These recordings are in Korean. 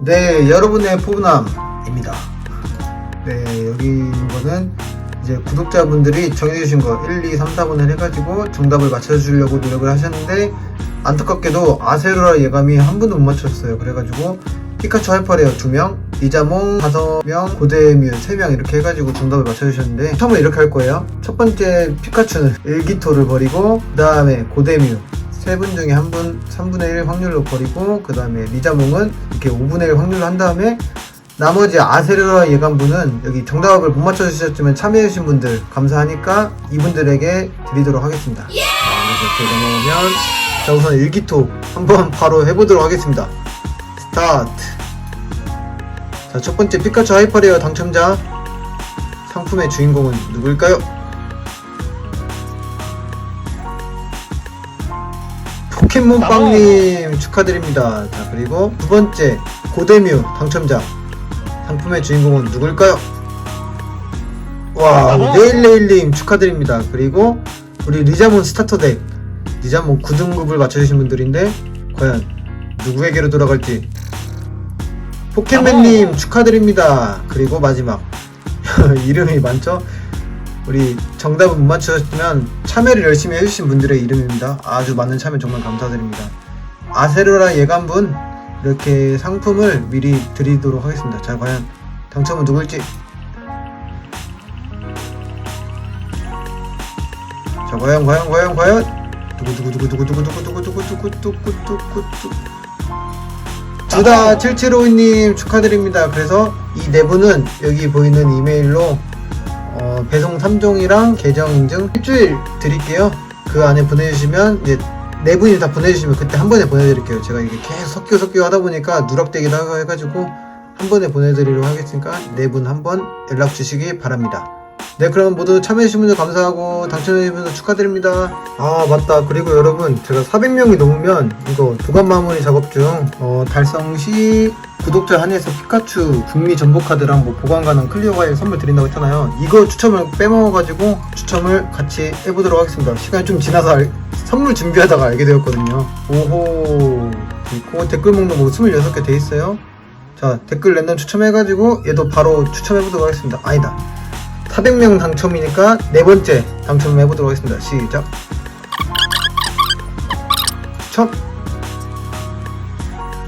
네, 여러분의 포부남입니다. 네, 여기 이거는 이제 구독자분들이 정해주신 거 1, 2, 3, 4분을 해가지고 정답을 맞춰주려고 노력을 하셨는데 안타깝게도 아세로라 예감이 한 분도 못 맞췄어요. 그래가지고 피카츄 하이퍼레어 2명, 리자몽 5명, 고데뮤 3명 이렇게 해가지고 정답을 맞춰주셨는데 처음에 이렇게 할 거예요. 첫 번째 피카츄는 일기토를 버리고 그 다음에 고데뮤 세 분 중에 한 분 3분의 1 확률로 버리고 그 다음에 리자몽은 이렇게 5분의 1 확률로 한 다음에 나머지 아세르라 예감분은 여기 정답을 못 맞춰주셨지만 참여해주신 분들 감사하니까 이분들에게 드리도록 하겠습니다. 자, 이렇게 넘어오면 자 우선 일기토 한번 바로 해보도록 하겠습니다. 스타트 자 첫 번째 피카츄 하이퍼레어 당첨자 상품의 주인공은 누구일까요? 포켓몬빵님 축하드립니다. 자 그리고 두 번째 고데뮤 당첨자 상품의 주인공은 누굴까요? 와 네일레일님 축하드립니다. 그리고 우리 리자몬 스타터덱 리자몬 9등급을 맞춰주신 분들인데 과연 누구에게로 돌아갈지 포켓맨님 축하드립니다. 그리고 마지막 이름이 많죠? 우리 정답을 못 맞추셨지만 참여를 열심히 해주신 분들의 이름입니다. 아주 많은 참여 정말 감사드립니다. 아세로라 예감분 이렇게 상품을 미리 드리도록 하겠습니다. 자 과연 당첨은 누굴지 자 과연 과연 과연 과연 두구두구두구두구두구두구두구두구두구두구두구두구 두다 7752님 축하드립니다. 그래서 이네 분은 여기 보이는 이메일로 어, 배송 3종이랑 계정 인증 일주일 드릴게요. 그 안에 보내주시면 이제 네 분이 다 보내주시면 그때 한 번에 보내드릴게요. 제가 이게 계속 섞여 섞여 하다 보니까 누락되기도 하고 해가지고 한 번에 보내드리려고 하겠으니까 네 분 한 번 연락 주시기 바랍니다. 네 그럼 모두 참여해주신 분들 감사하고 당첨해주신 분들 축하드립니다. 아 맞다. 그리고 여러분 제가 400명이 넘으면 이거 도감 마무리 작업 중 어, 달성 시 구독자 한해서 피카츄 북미 전복 카드랑 뭐 보관 가능 클리어 파일 선물 드린다고 했잖아요. 이거 추첨을 빼먹어가지고 추첨을 같이 해보도록 하겠습니다. 시간이 좀 지나서 알- 선물 준비하다가 알게 되었거든요. 오호. 그리고 댓글 목록 뭐 26개 돼 있어요. 자 댓글 랜덤 추첨해가지고 얘도 바로 추첨해보도록 하겠습니다. 아니다 400명 당첨이니까 네 번째 당첨을 해보도록 하겠습니다. 시작. 추첨.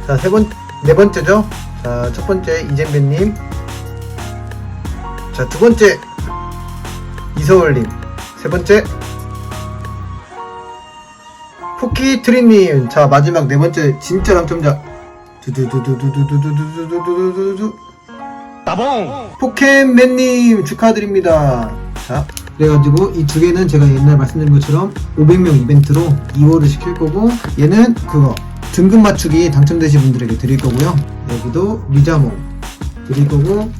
자, 세 번, 네 번째죠. 자, 첫 번째 이잼배님. 자, 두 번째 이서울님. 세 번째 포키 트리님. 자, 마지막 네 번째 진짜 당첨자. 두두두두두두두두두두두두두. 따봉! 포켓맨님 축하드립니다. 자, 그래가지고 이 두 개는 제가 옛날 말씀드린 것처럼 500명 이벤트로 2월을 시킬 거고 얘는 그거 등급 맞추기 당첨되신 분들에게 드릴 거고요. 여기도 리자몽 드릴 거고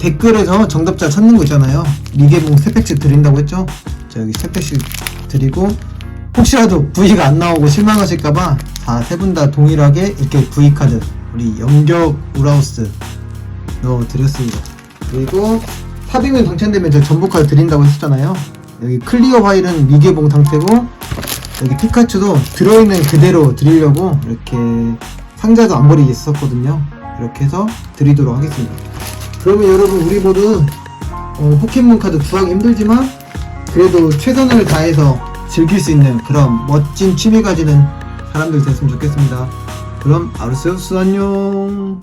댓글에서 정답자 찾는 거 있잖아요. 리게몽 3팩씩 드린다고 했죠? 자, 여기 3팩씩 드리고 혹시라도 V가 안 나오고 실망하실까봐 다 세 분 다 동일하게 이렇게 V 카드 우리 영격 우라우스 넣어드렸습니다. 그리고 400명 당첨되면 저 전복카드 드린다고 했었잖아요. 여기 클리어 파일은 미개봉 상태고 여기 피카츄도 들어있는 그대로 드리려고 이렇게 상자도 안 버리게 했었거든요. 이렇게 해서 드리도록 하겠습니다. 그러면 여러분 우리 모두 어, 포켓몬 카드 구하기 힘들지만 그래도 최선을 다해서 즐길 수 있는 그런 멋진 취미 가지는 사람들 됐으면 좋겠습니다. 그럼 아르세우스 안녕.